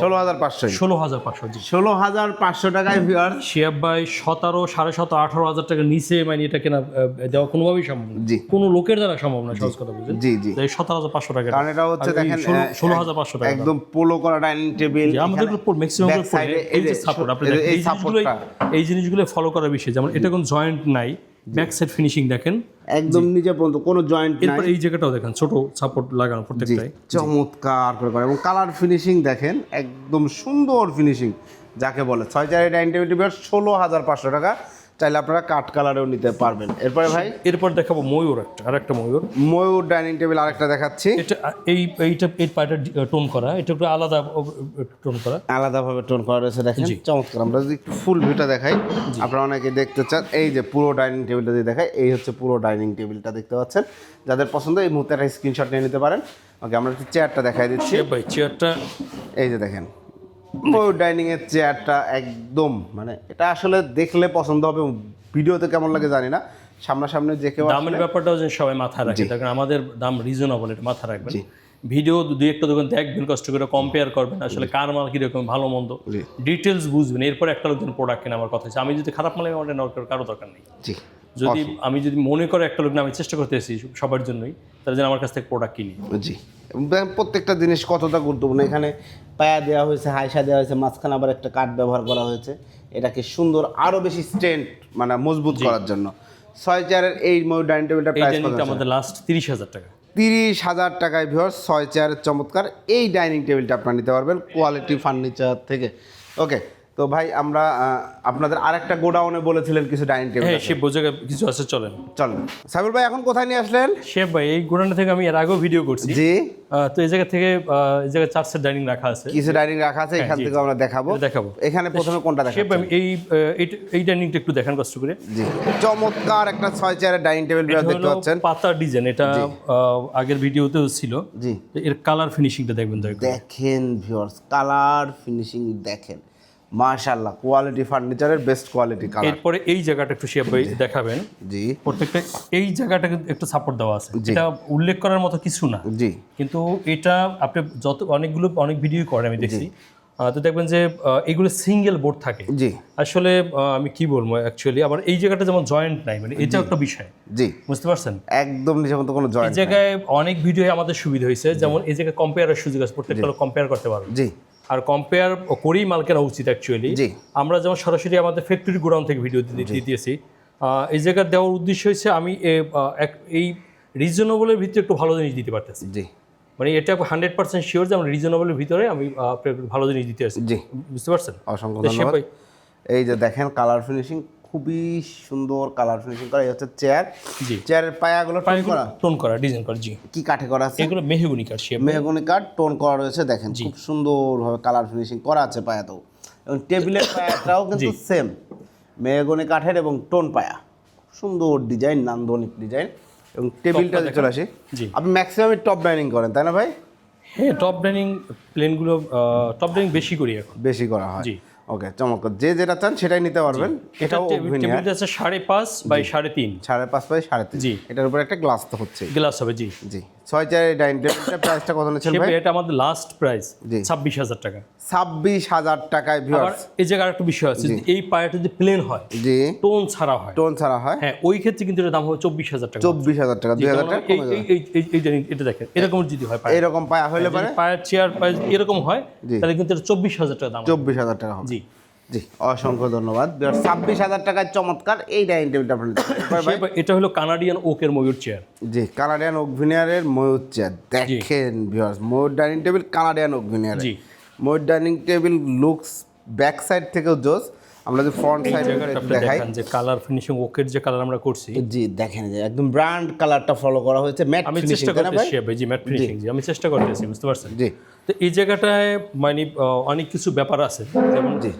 ষোলো হাজার পাঁচশো। ষোলো হাজার পাঁচশো জি। ষোলো হাজার পাঁচশো টাকায় ভিওর শিয়াব ভাই সতেরো সাড়ে সতেরো আঠারো হাজার টাকা নিচে মানে এটা কেনা দেওয়া কোনোভাবেই সম্ভব না। জি। কোনো লোকের দ্বারা সম্ভব না সহজ কথা বুঝলেন? জি জি। এই সতেরো হাজার পাঁচশো টাকা কারণ এটা হচ্ছে দেখেন ষোলো হাজার পাঁচশো টাকা একদম পোলো করা ডাইনিং টেবিল আমাদের ম্যাক্সিমাম এই যে সাপোর্ট আপনি এই জিনিসগুলো ফলো করার বিষয় যেমন এটা কোনো জয়েন্ট নাই ব্যাক সাইড ফিনিশিং দেখেন। একদম নিচে পর্যন্ত কোনো জয়েন্ট নাই। এই জায়গাটাও দেখেন ছোট সাপোর্ট লাগানো প্রত্যেকটাই। চমৎকার করে করে। এবং কালার ফিনিশিং দেখেন একদম সুন্দর ফিনিশিং যাকে বলে ছয় চারি ডাইনিং টেবিল ষোলো হাজার পাঁচশো টাকা। চাইলে আপনারা কাঠ কালারেও নিতে পারবেন। এরপরে ভাই? এরপর দেখাবো ময়ূর একটা আর একটা ময়ূর। ময়ূর ডাইনিং টেবিল আরেকটা দেখাচ্ছি। এটা এই এইটা এই পাটা টোন করা এটা একটু আলাদা টোন করা। আলাদাভাবে টোন করা রয়েছে দেখেন। চমৎকার আমরা যদি একটু ফুল ভিউটা দেখাই আপনারা অনেকে দেখতে চান এই যে পুরো ডাইনিং টেবিলটা যদি দেখাই এই হচ্ছে পুরো ডাইনিং টেবিলটা দেখতে পাচ্ছেন। যাদের পছন্দ এই মুহূর্তে একটা স্ক্রিনশট নিয়ে নিতে পারেন। ওকে আমরা একটু চেয়ারটা দেখাই দিচ্ছি। ভাই চেয়ারটা এই যে দেখেন ময়ূর ডাইনিং এর চেয়ারটা একদম মানে এটা আসলে দেখলে পছন্দ হবে ভিডিওতে কেমন লাগে জানি না। সামনাসামনি যে কেউ দামের ব্যাপারটাও যেন সবাই মাথায় রাখে। কারণ আমাদের দাম রিজনেবল এটা মাথায় রাখবেন। ভিডিও দুই একটা দোকান দেখবেন কষ্ট করে কম্পেয়ার করবেন আসলে কার মাল কীরকম ভালো মন্দ। ডিটেলস বুঝবেন। এরপর একটা লোকজন প্রোডাক্ট কেনা আমার কথা আমি যদি খারাপ মালে অর্ডার কারও দরকার নেই। জি। যদি আমি যদি মনে করে একটা লোক না আমি চেষ্টা করতেছি সবার জন্যই তাহলে যেন আমার কাছ থেকে প্রোডাক্ট কিনি। জি। প্রত্যেকটা জিনিস কতটা গুরুত্বপূর্ণ। এখানে পায়া দেওয়া হয়েছে হাইসা দেওয়া হয়েছে মাঝখানে আবার একটা কাঠ ব্যবহার করা হয়েছে। এটাকে সুন্দর আরও বেশি স্ট্রেন্থ মানে মজবুত করার জন্য। ছয় চেয়ারের এই ডাইনিং টেবিলটা প্রাইস আমাদের লাস্ট তিরিশ হাজার টাকা। তিরিশ হাজার টাকায় ভিওর ছয় চেয়ারের চমৎকার এই ডাইনিং টেবিলটা আপনারা নিতে পারবেন কোয়ালিটি ফার্নিচার থেকে। ওকে তো ভাই আমরা আপনাদের আরেকটা গোডাউনে বলেছিলেন কিছু ডাইনিং টেবিল হ্যাঁ সে বোঝা কিছু আছে চলেন। চলেন। সাইবুল ভাই এখন কোথায় নিয়ে আসলেন? শেফ ভাই এই গোডাউন থেকে আমি এর আগেও ভিডিও করছি। জি। তো এই জায়গা থেকে এই জায়গায় চার সেট ডাইনিং রাখা আছে। কিছু ডাইনিং রাখা আছে এখান থেকে আমরা দেখাবো। দেখাবো। এখানে প্রথমে কোনটা শেফ দেখাবো আমি এই এই- এই ডাইনিংটা একটু দেখান কষ্ট করে। জি। চমৎকার একটা ছয় চেয়ারের ডাইনিং টেবিল এটা দেখতে পাচ্ছেন। পাতার ডিজাইন এটা আগের ভিডিওতেও ছিল। জি। এর কালার ফিনিশিংটা দেখবেন দয়া করে। দেখেন ভিউয়ার্স কালার ফিনিশিং দেখেন। মাশাআল্লাহ কোয়ালিটি ফার্নিচারের বেস্ট কোয়ালিটি কালার এরপরে এই জায়গাটা একটু দেখাবেন। জি। প্রত্যেকটা এই জায়গাটা একটু সাপোর্ট দেওয়া আছে। এটা উল্লেখ করার মতো কিছু না। জি। কিন্তু এটা আপনি যত অনেকগুলো অনেক ভিডিও করেন আমি দেখছি। তো দেখবেন যে এগুলো সিঙ্গেল বোর্ড থাকে। জি। আসলে আমি কি বলব অ্যাকচুয়ালি আবার এই জায়গাটা যেমন জয়েন্ট নাই মানে এটা একটা বিষয়। জি। বুঝতে পারছেন? একদম নিজের মতো কোনো এই জয়েন্ট জায়গায় অনেক ভিডিও আমাদের সুবিধা হয়েছে। যেমন এই জায়গায় কম্পেয়ারের সুযোগ আছে প্রত্যেকটা কম্পেয়ার করতে পারবে জি। আর কম্পেয়ার করেই মাল কেনা উচিত অ্যাকচুয়ালি। আমরা যেমন সরাসরি আমাদের ফ্যাক্টরি গোডাউন থেকে ভিডিও দিয়েছি এই জায়গায় দেওয়ার উদ্দেশ্য হচ্ছে আমি এই রিজনেবলের ভিতরে একটু ভালো জিনিস দিতে পারতেছি। জি। মানে এটা হান্ড্রেড পার্সেন্ট শিওর যে আমরা রিজনেবলের ভিতরে আমি ভালো জিনিস দিতে আসি জি। বুঝতে পারছেন? অসংখ্য ধন্যবাদ। এই যে দেখেন কালার ফিনিশিং খুবই সুন্দর কালার ফিনিশিং করা। এই হচ্ছে চেয়ার জি। চেয়ারের পায়াগুলো টোন করা। টোন করা ডিজাইন করা জি। কি কাঠে করা আছে? এগুলো মেহগুনি কাঠ শেপ মেহগনি কাঠ টোন করা রয়েছে দেখেন। খুব সুন্দরভাবে কালার ফিনিশিং করা আছে পায়াতেও। এবং টেবিলের <coughs> পায়াটাও কিন্তু সেম মেহগনি কাঠের এবং টোন পায়া। সুন্দর ডিজাইন নান্দনিক ডিজাইন এবং টেবিলটা চলে আসি জি। আপনি ম্যাক্সিমাম টপ ডাইনিং করেন তাই না ভাই? হ্যাঁ টপ ডাইনিং প্লেনগুলো টপ ডাইনিং বেশি করি এখন। বেশি করা হয়। জি। ওকে চমৎকার। যে যেটা চান সেটাই নিতে পারবেন। এটা এটাও টেবিলটা আছে সাড়ে পাঁচ বাই সাড়ে তিন। সাড়ে পাঁচ বাই সাড়ে তিন। জি। এটার উপর একটা গ্লাস তো হচ্ছে গ্লাস হবে জি। জি। ছয় চারের ডাইনিং। টেবিলটা প্রাইসটা কত নিচ্ছেন ভাই? এটা আমাদের লাস্ট প্রাইস। ছাব্বিশ হাজার টাকা। ছাব্বিশ হাজার টাকায় ভিউয়ার্স এই জায়গায় একটা বিষয় আছে এই পায়াটা যদি প্লেন হয় জি। টোন ছাড়া হয় টোন ছাড়া হয়। হ্যাঁ ওই ক্ষেত্রে কিন্তু এটার দাম হবে চব্বিশ হাজার টাকা। চব্বিশ হাজার টাকা দুই হাজার টাকা এটা দেখেন এরকম যদি হয় পায়া। এইরকম পায়া হইলে পারে যদি পায়ের চেয়ার পায়ে এরকম হয় তাহলে কিন্তু এটা চব্বিশ হাজার টাকা দাম চব্বিশ হাজার টাকা জি। জি অসংখ্য ধন্যবাদ। ছাব্বিশ হাজার টাকায় চমৎকার এই ডাইনিং টেবিলটা আপনি নিতে পারবেন। ভাই, সে- এটা হলো কানাডিয়ান ওকের ময়ূর চেয়ার জি কানাডিয়ান ওকভিনিয়ারের ময়ূর চেয়ার দেখেন ভিউয়ার্স ময়ূর ডাইনিং টেবিল কানাডিয়ান ওকভিনিয়ারের জি। ময়ূর dining table looks back side থেকেও জোস। আমরা যদি ফ্রন্ট সাইড দেখাই। যে কালার ফিনিশিং ওকের যে কালার আমরা করছি। জি দেখেন যে একদম ব্র্যান্ড কালারটা ফলো করা হয়েছে ম্যাট আমি চেষ্টা করতেছি জি ম্যাট ফিনিশিং জি আমি চেষ্টা করতেছি বুঝতে পারছেন? জি। তো এই জায়গাটায় মানে অনেক কিছু ব্যাপার আছে। যেমন জি।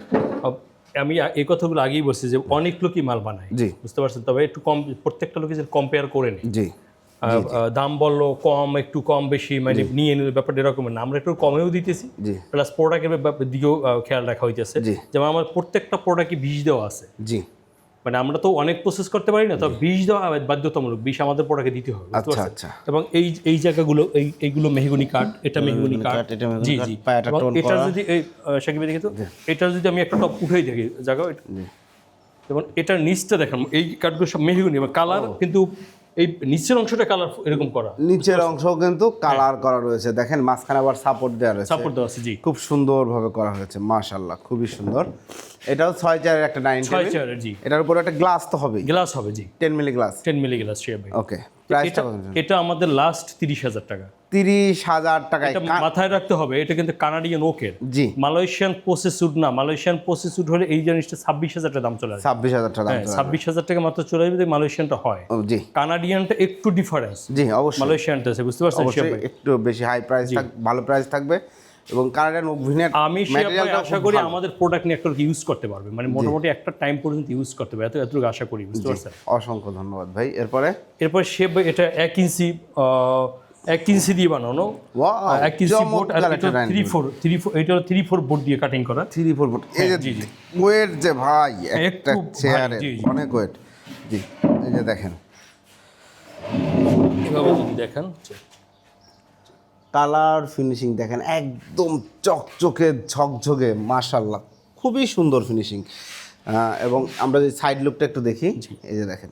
আমি এই কথাগুলো আগেই বলছি যে অনেক লোকই মাল বানায়। জি। বুঝতে পারছেন? তবে একটু কম প্রত্যেকটা লোকে কম্পেয়ার করে নিই জি। দাম বলল কম একটু কম বেশি মানে নিয়ে নিল ব্যাপারটা এরকম না। আমরা একটু কমেও দিতেছি। প্লাস প্রোডাক্টের দিকেও খেয়াল রাখা হইতেছে। যেমন আমার প্রত্যেকটা প্রোডাক্টে বিষ দেওয়া আছে। জি। মানে আমরা তো অনেক প্রসেস করতে পারি না তো বিষ দেওয়া বাধ্যতামূলক বিষ আমাদের প্রোডাক্টে দিতে হবে আচ্ছা আচ্ছা। এবং এই এই জায়গাগুলো এই এইগুলো মেহগুনি কাঠ এটা মেহগুনি কাঠ। এটা জি জি। এটা যদি এই সাকিবে দেখি তো এটা যদি আমি একটা টপ উঠেই দেখি জায়গা এবং এটার নিচটা দেখেন এই কাঠগুলো সব মেহগুনি এবং কালার কিন্তু এই নিচের অংশটা কালার এরকম করা। নিচের অংশ কিন্তু কালার করা রয়েছে। দেখেন মাঝখানে আবার সাপোর্ট দেওয়া রয়েছে। সাপোর্ট দেওয়া আছে জি। খুব সুন্দরভাবে করা হয়েছে মাশাআল্লাহ খুবই সুন্দর। এটাও ছয় চারের একটা নাইন ছয় চেয়ারের জি। এটার উপরে একটা গ্লাস তো হবে গ্লাস হবে জি। Ten milli glass ten milli glass okay প্রাইসটা এটা আমাদের লাস্ট তিরিশ হাজার টাকা। তিরিশ হাজার টাকায় মাথায় রাখতে হবে এটা কিন্তু কানাডিয়ান ওকের জি। মালয়েশিয়ান প্রসেসুড না মালয়েশিয়ান প্রসেসুড হলে এই জিনিসটা ছাব্বিশ হাজার টাকা দাম চলে আসবে। ছাব্বিশ হাজার টাকা হ্যাঁ ছাব্বিশ হাজার টাকা মাত্র চলে আসবে মালয়েশিয়ানটা হয়। জি। কানাডিয়ানটা একটু ডিফারেন্স জি অবশ্যই। মালয়েশিয়ানটা আছে বুঝতে পারছেন? একটু বেশি হাই প্রাইস ভালো প্রাইস থাকবে। এবং কানাডিয়ান ওভিনের আমি আশা করি আমাদের প্রোডাক্ট নিয়ে একটা ইউজ করতে পারবে। মানে মোটামুটি একটা টাইম পর্যন্ত ইউজ করতে পারবে। এত এতটুকু আশা করি বুঝতে পারছেন? অসংখ্য ধন্যবাদ ভাই। এরপরে? এরপর শেপ এটা এক ইঞ্চি এক ইঞ্চি দিয়ে বানানো এক ইঞ্চি বোর্ড আর এটা থ্রি ফোর থ্রি ফোর এটা থ্রি ফোর বোর্ড দিয়ে কাটিং করা। থ্রি ফোর ফুট এই যে জি, জি। ওয়েট যে ভাই একটা চেয়ারে। অনেক ওয়েট জি এই যে দেখেন। এভাবে যদি দেখেন কালার ফিনিশিং দেখেন একদম চকচকে ঝকঝকে মাশাল্লাহ খুবই সুন্দর ফিনিশিং এবং আমরা যদি সাইড লুকটা একটু দেখি এই যে দেখেন।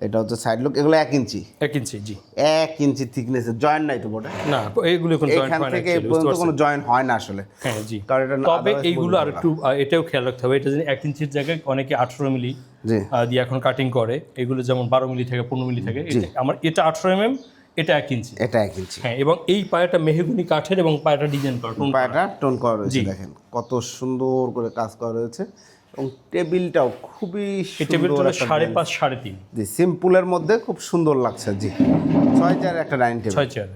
এটা হচ্ছে সাইড লুক এগুলো এক ইঞ্চি এক ইঞ্চি জি। এক ইঞ্চি থিকনেসের জয়েন্ট নাই তো বোর্ডে না এইগুলো কোনো জয়েন্ট এখান হয় না থেকে পর্যন্ত? কোনো জয়েন্ট হয় না আসলে। হ্যাঁ জি। কারণ এটা তবে এইগুলো আর একটু এটাও খেয়াল রাখতে হবে এটা যদি এক ইঞ্চির জায়গায় অনেকে আঠারো মিলি জি। দিয়ে এখন কাটিং করে এগুলো যেমন বারো মিলি থেকে পনেরো মিলি থেকে এটা- আমার এটা আঠারো এম এটা এক ইঞ্চি এটা এক ইঞ্চি হ্যাঁ এবং এই পায়াটা মেহগুনি কাঠের এবং পায়াটা ডিজাইন করা। পায়াটা টোন করা রয়েছে দেখেন কত সুন্দর করে কাজ করা রয়েছে। এবং টেবিলটাও খুবই টেবিলটা সাড়ে পাঁচ সাড়ে তিন। জি সিম্পলের মধ্যে খুব সুন্দর লাগছে জি। ছয় চার একটা ডাইনিং টেবিল। ছয় চেয়ার।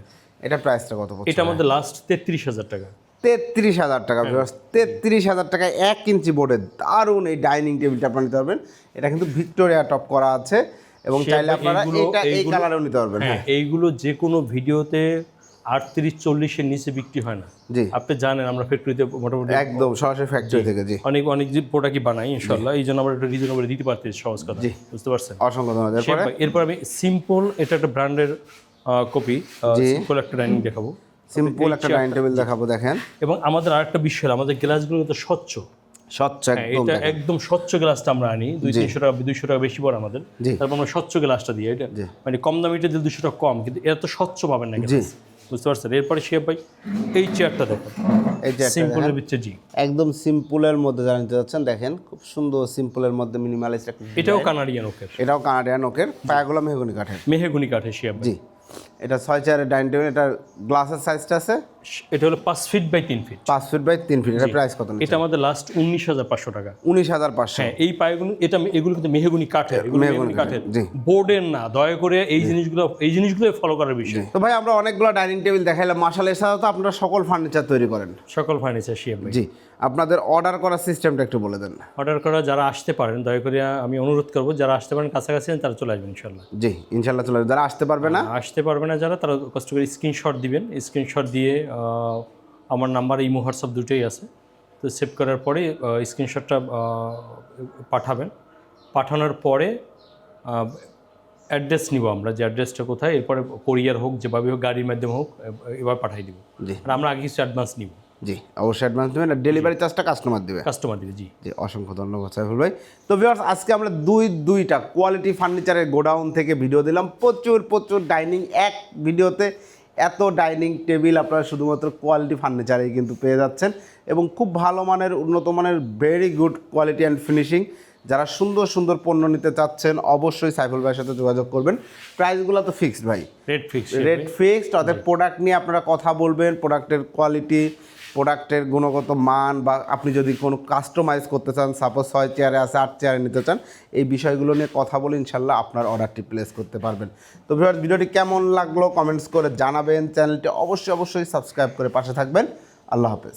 এটা প্রাইসটা কত এটা আমাদের লাস্ট তেত্রিশ হাজার টাকা। তেত্রিশ হাজার টাকা হ্যাঁ। তেত্রিশ হাজার টাকায় এক ইঞ্চি বোর্ডের দারুণ এই ডাইনিং টেবিলটা আপনারা নিতে পারবেন। এটা কিন্তু ভিক্টোরিয়া টপ করা আছে এবং চাইলে আপনারা এটা এই কালারেও নিতে পারবেন। হ্যাঁ এইগুলো যে কোনো ভিডিওতে আটত্রিশ চল্লিশের নিচে বিক্রি হয় না। জি। আপনি জানেন আমরা ফ্যাক্টরিতে মোটামুটি একদম সরাসরি ফ্যাক্টরি থেকে জি। অনেক অনেক যে প্রোডাক্টই বানাই ইনশাল্লাহ এই জন্য আমরা একটু রিজনেবল দিতে পারতেছি সহজ কথা বুঝতে পারছেন? অসংখ্য ধন্যবাদ। এরপরে? আমি সিম্পল এটা একটা ব্র্যান্ডের কপি সিম্পল একটা ডাইনিং দেখাবো। সিম্পল একটা ডাইনিং টেবিল দেখাবো দেখেন। এবং আমাদের আরেকটা বিষয় হলো, আমাদের গ্লাসগুলো কিন্তু স্বচ্ছ। স্বচ্ছ হ্যাঁ, একদম এটা একদম স্বচ্ছ গ্লাসটা আমরা আনি দুই তিনশো টাকা দুইশো টাকা বেশি পড়ে আমাদের। জি। তারপর আমরা স্বচ্ছ গ্লাসটা দিই এটা মানে কম দামিটা দিলে দুশো টাকা কম কিন্তু এটা তো স্বচ্ছ পাবেন না জি। বুঝতে পারছেন? এরপরে সে ভাই এই চেয়ারটা দেখেন। সিম্পলের। ভিতরে জি। একদম সিম্পলের মধ্যে জানতে নিতে যাচ্ছেন দেখেন খুব সুন্দর সিম্পলের মধ্যে মিনিমালিস্ট এটাও কানাডিয়ান ওকের এটাও কানাডিয়ান ওকের পায়াগুলো মেহগুনি কাঠের। মেহেগুনি কাঠের শিয়া জি। এটা ছয় চেয়ারের ডাইনিং টেবিল এটা গ্লাসের সাইজটা আছে? এটা হলো পাঁচ ফিট বাই তিন ফিট। পাঁচ ফিট বাই তিন ফিট এটা প্রাইস কত এটা আমাদের লাস্ট উনিশ হাজার পাঁচশো টাকা। উনিশ হাজার পাঁচশো। হ্যাঁ এই পায়গুলো এটা এগুলো কিন্তু মেহগুনি কাঠের এগুলো মেহগনি কাঠের। বোর্ডের না দয়া করে এই জিনিসগুলো এই জিনিসগুলো ফলো করার বিষয়। তো ভাই আমরা অনেকগুলো ডাইনিং টেবিল দেখাইলাম। মাসাল এছাড়াও তো আপনারা সকল ফার্নিচার তৈরি করেন। সকল ফার্নিচার শিয়া ভাই। জি। আপনাদের অর্ডার করার সিস্টেমটা একটু বলে দেন। অর্ডার করা যারা আসতে পারেন দয়া করে আমি অনুরোধ করব যারা আসতে পারেন কাছাকাছি তারা চলে আসবেন ইনশাল্লাহ জি ইনশাল্লাহ চলে আসবে। যারা আসতে পারবে না? আসতে পারবে না যারা তারা কষ্ট করে স্ক্রিনশট দিবেন। স্ক্রিনশট দিয়ে আমার নাম্বার ইমো হোয়াটসঅ্যাপ দুটোই আছে। তো সেভ করার পরে স্ক্রিনশটটা পাঠাবেন। পাঠানোর পরে অ্যাড্রেস নিব আমরা যে অ্যাড্রেসটা কোথায়। এরপরে কোরিয়ার হোক যেভাবে হোক গাড়ির মাধ্যমে হোক এবার পাঠাই দিব। আর আমরা আগে কিছু অ্যাডভান্স নিব। জি অবশ্যই অ্যাডভান্স দেবেন আর ডেলিভারি চার্জটা কাস্টমার দেবে। কাস্টমার দিবে জি। জি অসংখ্য ধন্যবাদ সাইফুল ভাই। তো ভিউয়ার্স আজকে আমরা দুই দুইটা কোয়ালিটি ফার্নিচারের গোডাউন থেকে ভিডিও দিলাম। প্রচুর প্রচুর ডাইনিং এক ভিডিওতে এত ডাইনিং টেবিল আপনারা শুধুমাত্র কোয়ালিটি ফার্নিচারেই কিন্তু পেয়ে যাচ্ছেন এবং খুব ভালো মানের উন্নত মানের very good quality and finishing যারা সুন্দর সুন্দর পণ্য নিতে চাচ্ছেন অবশ্যই সাইফুল ভাইয়ের সাথে যোগাযোগ করবেন। প্রাইসগুলো তো ফিক্সড ভাই। রেড ফিক্স রেট ফিক্সড অর্থাৎ প্রোডাক্ট নিয়ে আপনারা কথা বলবেন প্রোডাক্টের কোয়ালিটি প্রোডাক্টের গুণগত মান বা আপনি যদি কোনো কাস্টমাইজ করতে চান সাপোজ ছয় চেয়ারে আছে, আট চেয়ারে নিতে চান, এই বিষয়গুলো নিয়ে কথা বলে ইনশাল্লাহ আপনার অর্ডারটি প্লেস করতে পারবেন। তো ভিউয়ার্স, ভিডিওটি কেমন লাগল? কমেন্টস করে জানাবেন চ্যানেলটি অবশ্যই অবশ্যই সাবস্ক্রাইব করে পাশে থাকবেন। আল্লাহ হাফেজ।